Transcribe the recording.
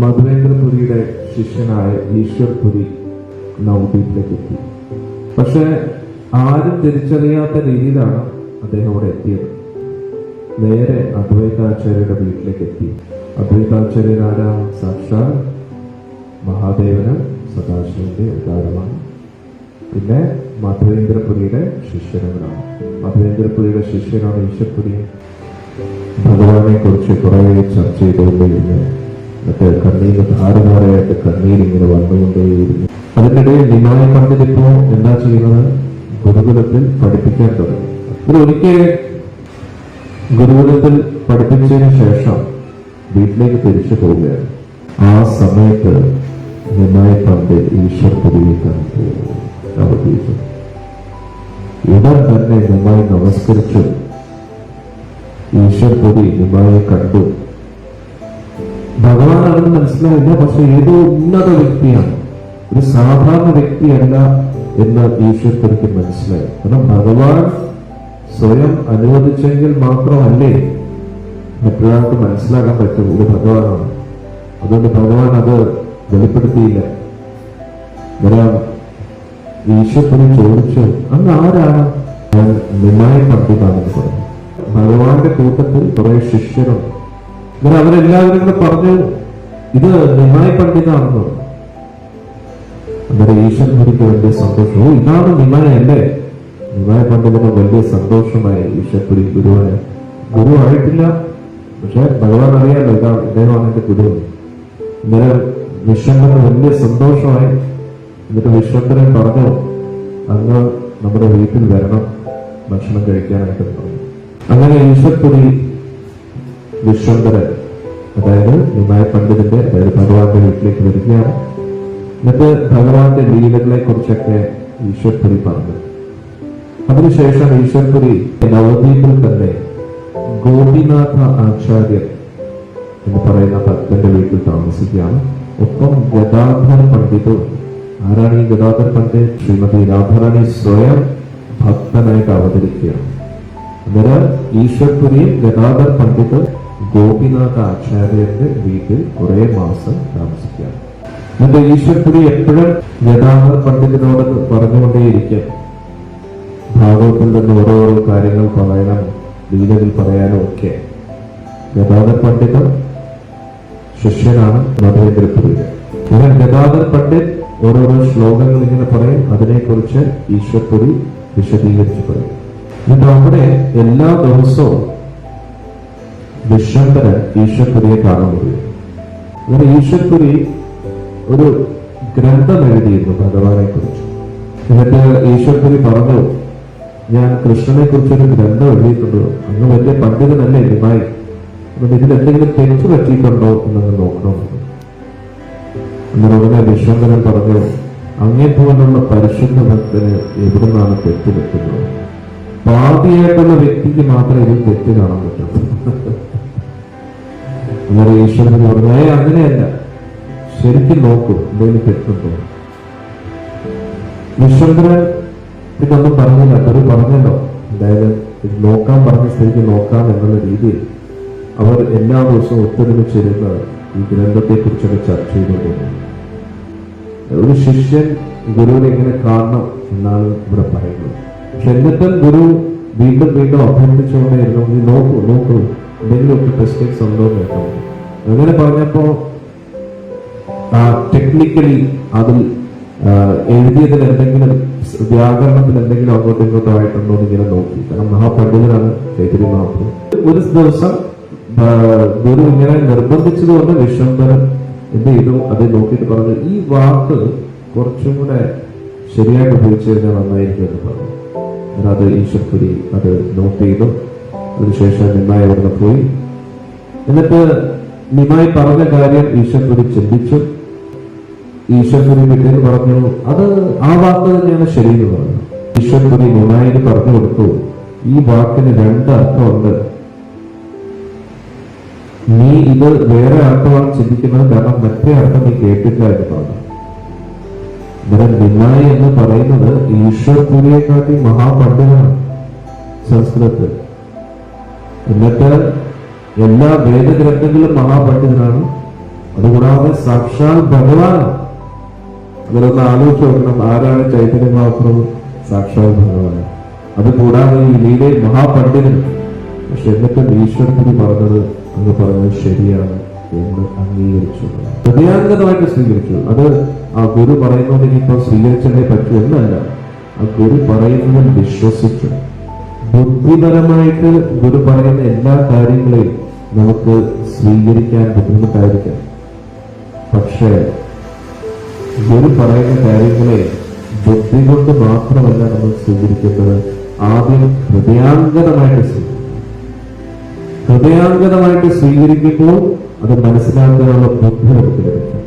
മധുരേന്ദ്രപുരിയുടെ ശിഷ്യനായ ഈശ്വർപുരി നവദ്വീപിലേക്ക് എത്തി പക്ഷെ ആരും തിരിച്ചറിയാത്ത രീതിയിലാണ് അദ്ദേഹം അവിടെ എത്തിയത്. നേരെ അദ്വൈതാചാര്യരുടെ വീട്ടിലേക്ക് എത്തി. അദ്വൈതാചാര്യൻ ആരാം? സാക്ഷാൽ മഹാദേവന് സദാശിവന്റെ അവതാരമാണ് പിന്നെ മധുരേന്ദ്രപുരിയുടെ ശിഷ്യനുകളാണ്. മധുരേന്ദ്രപുരിയുടെ ശിഷ്യനാണ് ഈശ്വരപുരി ഭഗവാനെ കുറിച്ച് കുറേ ചർച്ച ചെയ്തുകൊണ്ടേയിരുന്നു മറ്റേ കണ്ണീര് ധാരധാരയായിട്ട് കണ്ണീരിങ്ങനെ വന്നുകൊണ്ടേയിരുന്നു. അതിനിടയിൽ നിമായ പണ്ഡിത് ഇപ്പോ എന്താ ചെയ്യുന്നത്? ഗുരുകുലത്തിൽ പഠിപ്പിക്കാൻ തുടങ്ങി. ഇത് ഒരിക്കൽ ഗുരുകുലത്തിൽ പഠിപ്പിച്ചതിന് ശേഷം വീട്ടിലേക്ക് തിരിച്ചു പോവുകയാണ്. ആ സമയത്ത് നിമായ പണ്ഡിത് ഈശ്വർ കണ്ടു അവതരിച്ചു ഉടൻ തന്നെ നിമായി നമസ്കരിച്ചു ഈശ്വർ ഈശ്വരപുരി നിമായെ കണ്ടു. ഭഗവാനാണെന്ന് മനസ്സിലായില്ല. പക്ഷെ ഏതോ ഉന്നത വ്യക്തിയാണ്. ഒരു സാധാരണ വ്യക്തിയല്ല എന്ന് ഈശ്വരപുരിക്ക് മനസ്സിലായി. കാരണം ഭഗവാൻ സ്വയം അനുവദിച്ചെങ്കിൽ മാത്രമല്ലേ മറ്റൊരാൾക്ക് മനസ്സിലാക്കാൻ പറ്റും. ഇത് ഭഗവാനാണ്. അതുകൊണ്ട് ഭഗവാൻ അത് വെളിപ്പെടുത്തിയില്ല. ഒരാൾ ഈശ്വരനെ ചോദിച്ചു അന്ന് ആരാണ്? ഞാൻ നിമായ പണ്ഡിതാണെന്ന് പറഞ്ഞു ഭഗവാന്റെ കൂട്ടത്തിൽ കുറെ ശിഷ്യരുണ്ട്. അങ്ങനെ അവരെല്ലാവരും കൂടെ പറഞ്ഞു ഇത് നിമായ പണ്ഡിതാണെന്ന് അന്നേരം ഈശ്വരനുക്ക് വലിയ സന്തോഷം. ഓ ഇതാണ് നിമായ അല്ലേ? നിമായ പണ്ഡിതന് വലിയ സന്തോഷമായി ഈശ്വരപുരി ഗുരുവായ. ഗുരു ആയിട്ടില്ല. പക്ഷെ ഭഗവാൻ അറിയാലോ ഇതാണ് ഇദ്ദേഹമാണ് എന്റെ ഗുരു. അന്നേരം വിശ്വംഭരന് വലിയ സന്തോഷമായി. എന്നിട്ട് വിശ്വംഭരൻ പറഞ്ഞു അങ്ങ് നമ്മുടെ വീട്ടിൽ വരണം. ഭക്ഷണം കഴിക്കാനായിട്ട് പറഞ്ഞു അങ്ങനെ ഈശ്വരപുരി വിശ്വംഭരൻ. അതായത് നിമായ പണ്ഡിതന്റെ അതായത് ഭഗവാന്റെ വീട്ടിലേക്ക് വരികയാണ്. എന്നിട്ട് ഭഗവാന്റെ ലീലകളെ കുറിച്ചൊക്കെ ഈശ്വർപുരി പറഞ്ഞു. അതിനുശേഷം ഈശ്വർപുരി നവദ്വീപിൽ തന്നെ ഗോപിനാഥ ആചാര്യൻ എന്ന് പറയുന്ന ഭക്തന്റെ വീട്ടിൽ താമസിക്കുകയാണ്. ഒപ്പം ഗദാധർ പണ്ഡിതും ആരാണ് ഈ ഗദാധർ പണ്ഡിറ്റ് ശ്രീമതി രാധാറാണി സ്വയം ഭക്തനായിട്ട് അവതരിക്കുകയാണ്. അന്നേരം ഈശ്വർപുരിയും ഗദാധർ പണ്ഡിത് ഗോപിനാഥ ആചാര്യന്റെ വീട്ടിൽ കുറെ മാസം താമസിക്കാം. എന്റെ ഈശ്വരപുരി എപ്പോഴും ഗതാഗത പണ്ഡിതനോടൊന്ന് പറഞ്ഞുകൊണ്ടേയിരിക്കും. ഭാഗവത്തിൽ നിന്ന് ഓരോരോ കാര്യങ്ങൾ പറയണം ലീലകൾ പറയാനും ഒക്കെ. ഗതാഗത പണ്ഡിതർ ശിഷ്യനാണ് മധുരേന്ദ്രപുരിയുടെ ഇങ്ങനെ ഗതാഗത പണ്ഡിത് ഓരോരോ ശ്ലോകങ്ങൾ ഇങ്ങനെ പറയും അതിനെക്കുറിച്ച് ഈശ്വരപുരി വിശദീകരിച്ച് പറയും. എന്നിട്ട് അവിടെ എല്ലാ ദിവസവും വിശ്വംബരൻ ഈശ്വരപുരിയെ പോയി അങ്ങനെ ഈശ്വരപുരി ഒരു ഗ്രന്ഥം എഴുതിയിരുന്നു ഭഗവാനെ കുറിച്ച് എന്നിട്ട് ഈശ്വരപുരി പറഞ്ഞു ഞാൻ കൃഷ്ണനെ കുറിച്ചൊരു ഗ്രന്ഥം എഴുതിയിട്ടുണ്ട്. അങ്ങ് വലിയ പണ്ഡിതനല്ലേ നിമായി ഇതിൽ എന്തെങ്കിലും തെറ്റ് പറ്റിയിട്ടുണ്ടോ എന്നൊക്കെ നോക്കണമെന്ന് അന്നേരം ഉടനെ വിശ്വംബരൻ പറഞ്ഞു അങ്ങേപ്പോലുള്ള പരിശുദ്ധ ഭക്തന് എവിടുന്നാണ് തെറ്റ് പറ്റുന്നത്? പാപിയായിട്ടുള്ള വ്യക്തിക്ക് മാത്രമേ ഇതിൽ തെറ്റ് കാണാൻ പറ്റുള്ളൂ അന്നേരം ഈശ്വരൻ പറഞ്ഞു ഏ അങ്ങനെയല്ല. ശരിക്കും നോക്കൂ എന്തെങ്കിലും തെറ്റുണ്ടോ? ഈശ്വരൻ ഇതൊന്നും പറഞ്ഞില്ല അവർ പറഞ്ഞല്ലോ. അതായത് ഇത് നോക്കാൻ പറഞ്ഞ സ്ഥിതിക്ക് നോക്കാം എന്നുള്ള രീതിയിൽ അവർ എല്ലാ ദിവസവും ഒത്തൊരുമിച്ചിരുന്ന് ഈ ഗ്രന്ഥത്തെ കുറിച്ചൊക്കെ ചർച്ച ചെയ്തുകൊണ്ടിരുന്നു. ഒരു ശിഷ്യൻ ഗുരുവിനെ എങ്ങനെ കാണണം എന്നാണ് ഇവിടെ പറയുന്നത്. പക്ഷെ എന്നിട്ടും ഗുരു വീണ്ടും വീണ്ടും അഭ്യർത്ഥിച്ചുകൊണ്ടേയിരുന്നു. നീ നോക്കൂ നോക്കൂ. എന്തെങ്കിലുമൊക്കെ മിസ്റ്റേക്സ് ഉണ്ടോ എന്ന് നോക്കണം അങ്ങനെ പറഞ്ഞപ്പോ ടെക്നിക്കലി അതിൽ എഴുതിയതിൽ എന്തെങ്കിലും വ്യാകരണത്തിൽ എന്തെങ്കിലും അങ്ങോട്ടും ഇങ്ങോട്ടും ആയിട്ടുണ്ടോ എന്ന് ഇങ്ങനെ നോക്കി. കാരണം മഹാപണ്ഡിതനാണ് ചൈതന്യ മഹാപ്രഭു ഒരു ദിവസം ഗുരു ഇങ്ങനെ നിർബന്ധിച്ചതുകൊണ്ട് വിശ്വംഭരൻ എന്ത് ചെയ്തു? അത് നോക്കിയിട്ട് പറഞ്ഞു ഈ വാക്ക് കുറച്ചും കൂടെ ശരിയായിട്ട് ഉപയോഗിച്ചു കഴിഞ്ഞാൽ നന്നായിരിക്കും എന്ന് പറഞ്ഞു. അത് ഈശ്വരപുരി അത് നോട്ട് ചെയ്തു. അതിനുശേഷം നിമ്മായി അവിടുന്ന് പോയി. എന്നിട്ട് നിമായി പറഞ്ഞ കാര്യം ഈശ്വരപുരി ചിന്തിച്ചു. ഈശ്വരപുരി വീട്ടിൽ പറഞ്ഞു അത് ആ വാക്ക് തന്നെയാണ് ശരിയെന്ന് പറഞ്ഞു. ഈശ്വരപുരി നിമായിന് പറഞ്ഞു കൊടുത്തു ഈ വാക്കിന് രണ്ട് അർത്ഥമുണ്ട്. നീ ഇത് വേറെ അർത്ഥമാണ് ചിന്തിക്കുന്നത് കാരണം മറ്റേ അർത്ഥം നീ കേട്ടില്ല എന്ന് പറഞ്ഞു. അന്നേരം നിമായി എന്ന് പറയുന്നത് ഈശ്വരപുരിയെക്കാട്ടി മഹാപണ്ഡിതനാണ്. സംസ്കൃതത്തിൽ എന്നിട്ട് എല്ലാ വേദഗ്രന്ഥങ്ങളും മഹാപണ്ഡിതനാണ്. അതുകൂടാതെ സാക്ഷാൽ ഭഗവാനാണ്. അതിലൊന്ന് ആലോചിച്ച് നോക്കണം ആരാണ് ചൈതന്യ മഹാപ്രഭു സാക്ഷാൽ ഭഗവാൻ? അത് കൂടാതെ ഈ ലീലയിൽ മഹാപണ്ഡിതൻ. പക്ഷെ എന്നിട്ടും ഈശ്വരത്തിന് പറഞ്ഞത് അങ്ങ് പറഞ്ഞത് ശരിയാണ് എന്ന് അംഗീകരിച്ചു. ഹൃദയാംഗതമായിട്ട് സ്വീകരിച്ചു. അത് ആ ഗുരു പറയുന്നത് സ്വീകരിച്ചതിനെ സ്വീകരിച്ചതേ പറ്റൂ എന്നല്ല. ആ ഗുരു പറയുന്നതിൽ വിശ്വസിച്ചു. ബുദ്ധിപരമായിട്ട് ഗുരു പറയുന്ന എല്ലാ കാര്യങ്ങളെയും നമുക്ക് സ്വീകരിക്കാൻ ബുദ്ധിമുട്ടായിരിക്കാം. പക്ഷേ ഗുരു പറയുന്ന കാര്യങ്ങളെ ബുദ്ധി കൊണ്ട് മാത്രമല്ല നമ്മൾ സ്വീകരിക്കേണ്ടത് ആദ്യം ഹൃദയാംഗതമായിട്ട് സ്വീകരിക്കും ഹൃദയാംഗതമായിട്ട് സ്വീകരിക്കുമ്പോൾ അത് മനസ്സിലാക്കാനുള്ള ബുദ്ധി നമുക്ക് ലഭിക്കും.